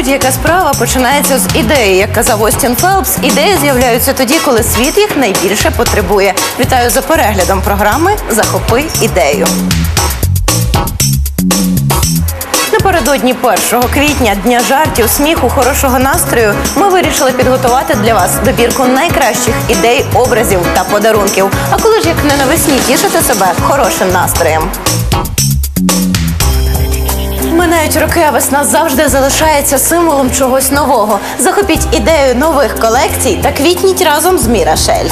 Будь-яка справа починається з ідеї. Як казав Остін Фелпс, ідеї з'являються тоді, коли світ їх найбільше потребує. Вітаю за переглядом програми Захопи ідею. Напередодні 1 квітня, дня жартів, сміху, хорошого настрою, ми вирішили підготувати для вас добірку найкращих ідей, образів та подарунків. А коли ж як не навесні тішити себе хорошим настроєм? Минають роки, а весна завжди залишається символом чогось нового. Захопіть ідею нових колекцій та квітніть разом з Мірашель.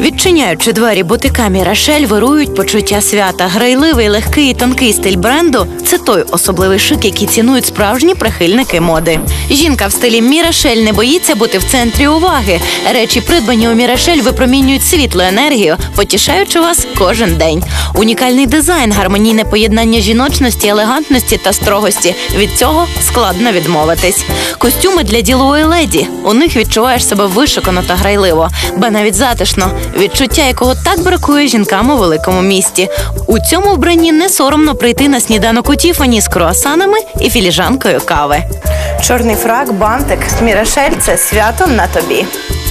Відчиняючи двері бутика Мірашель, вирують почуття свята. Грайливий, легкий і тонкий стиль бренду це той особливий шик, який цінують справжні прихильники моди. Жінка в стилі Мірашель не боїться бути в центрі уваги. Речі, придбані у Мірашель, випромінюють світлу енергію, потішаючи вас кожен день. Унікальний дизайн, гармонійне поєднання жіночності, елегантності та строгості. Від цього складно відмовитись. Костюми для ділової леді. У них відчуваєш себе вишукано та грайливо, ба навіть затишно. Відчуття, якого так бракує жінкам у великому місті. У цьому вбранні не соромно прийти на сніданок у Тіфані з круасанами і філіжанкою кави. Чорний фрак, бантик, Мірашель це свято на тобі.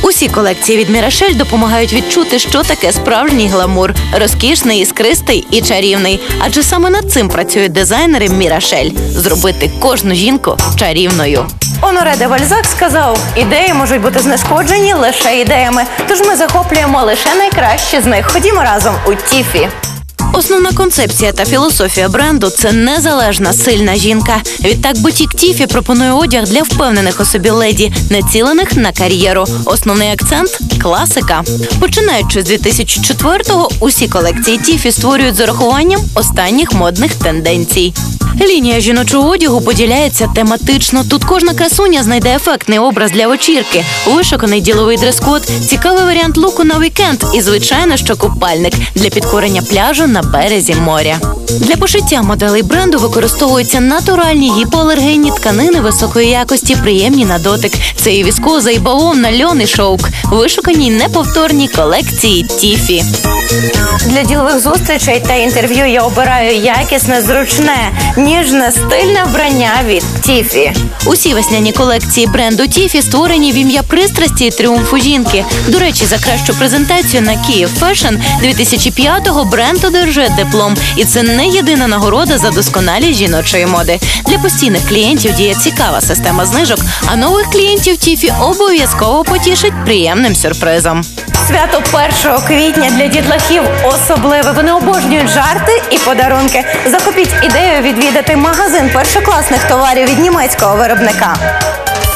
Усі колекції від Мірашель допомагають відчути, що таке справжній гламур, розкішний, іскристий і чарівний. Адже саме над цим працюють дизайнери Мірашель зробити кожну жінку чарівною. Оноре де Вальзак сказав: ідеї можуть бути знешкоджені лише ідеями. Тож ми захоплюємо лише найкраще з них. Ходімо разом у Тіфі. Основна концепція та філософія бренду це незалежна сильна жінка. Відтак бутік Тіфі пропонує одяг для впевнених у собі леді, націлених на кар'єру. Основний акцент класика. Починаючи з 2004-го, усі колекції Тіфі створюють з урахуванням останніх модних тенденцій. Лінія жіночого одягу поділяється тематично. Тут кожна красуня знайде ефектний образ для вечірки, вишуканий діловий дрес-код, цікавий варіант луку на вікенд і, звичайно, що купальник для підкорення пляжу на березі моря. Для пошиття моделей бренду використовуються натуральні гіпоалергенні тканини високої якості, приємні на дотик. Це і віскоза, і бавовна, льон, і шовк. Вишукані й неповторні колекції Тіфі. Для ділових зустрічей та інтерв'ю я обираю якісне, зручне, ніжне, стильне вбрання від Тіфі. Усі весняні колекції бренду Тіфі створені в ім'я пристрасті і тріумфу жінки. До речі, за кращу презентацію на Київ Фешн 2005-го бренд одержує диплом, і це не єдина нагорода за досконалість жіночої моди. Для постійних клієнтів діє цікава система знижок, а нових клієнтів Тіфі обов'язково потішить приємним сюрпризом. Свято 1 квітня для дітлахів особливе. Вони обожнюють жарти і подарунки. Захопіть ідею відвідати магазин першокласних товарів від німецького виробника.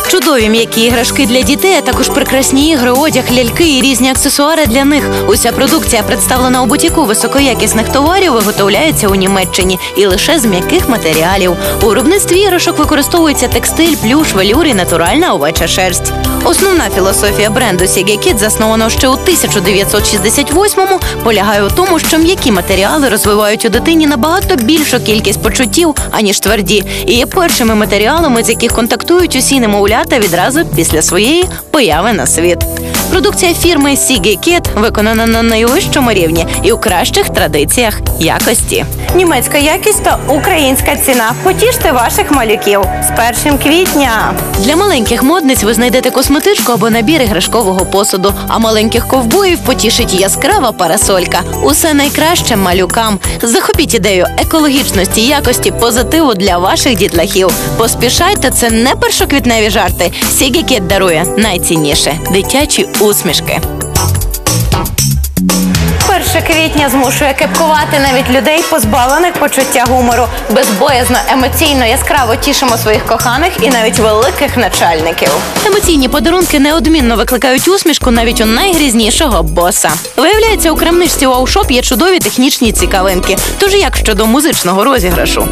Чудові м'які іграшки для дітей, а також прекрасні ігри, одяг, ляльки і різні аксесуари для них. Уся продукція представлена у бутіку високоякісних товарів, виготовляється у Німеччині і лише з м'яких матеріалів. У виробництві іграшок використовується текстиль, плюш, велюр і натуральна овеча шерсть. Основна філософія бренду Kid, засновано ще у 1968-му, полягає у тому, що м'які матеріали розвивають у дитині набагато більшу кількість почуттів, аніж тверді, і є першими матеріалами, з яких контактують усі немовлята відразу після своєї появи на світ. Продукція фірми Kid виконана на найвищому рівні і у кращих традиціях якості. Німецька якість та українська ціна. Потіште ваших малюків з 1 квітня. Для маленьких модниць ви знайдете косметичку або набір іграшкового посуду, а маленьких ковбоїв потішить яскрава парасолька. Усе найкраще малюкам. Захопіть ідею екологічності, якості, позитиву для ваших дітлахів. Поспішайте, це не першоквітневі жарти. Сігікет дарує найцінніше дитячі усмішки. 1 квітня змушує кепкувати навіть людей, позбавлених почуття гумору. Безбоязно, емоційно, яскраво тішимо своїх коханих і навіть великих начальників. Емоційні подарунки неодмінно викликають усмішку навіть у найгрізнішого боса. Виявляється, у крамничці Ваушоп є чудові технічні цікавинки. Тож як щодо музичного розіграшу?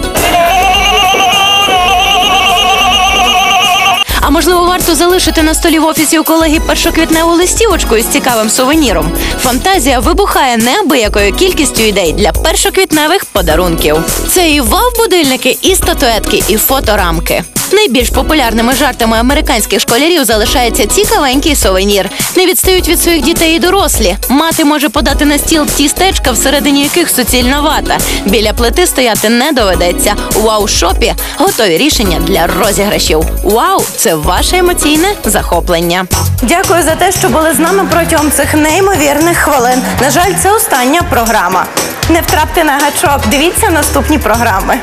Можливо, варто залишити на столі в офісі у колеги першоквітневу листівочку із цікавим сувеніром. Фантазія вибухає неабиякою кількістю ідей для першоквітневих подарунків. Це і вав-будильники, і статуетки, і фоторамки. Найбільш популярними жартами американських школярів залишається цікавенький сувенір. Не відстають від своїх дітей і дорослі. Мати може подати на стіл тістечка, всередині яких суцільна вата. Біля плити стояти не доведеться. У вау-шопі готові рішення для розіграшів. Вау, це ваше емоційне захоплення. Дякую за те, що були з нами протягом цих неймовірних хвилин. На жаль, це остання програма. Не втрапте на гачок. Дивіться наступні програми.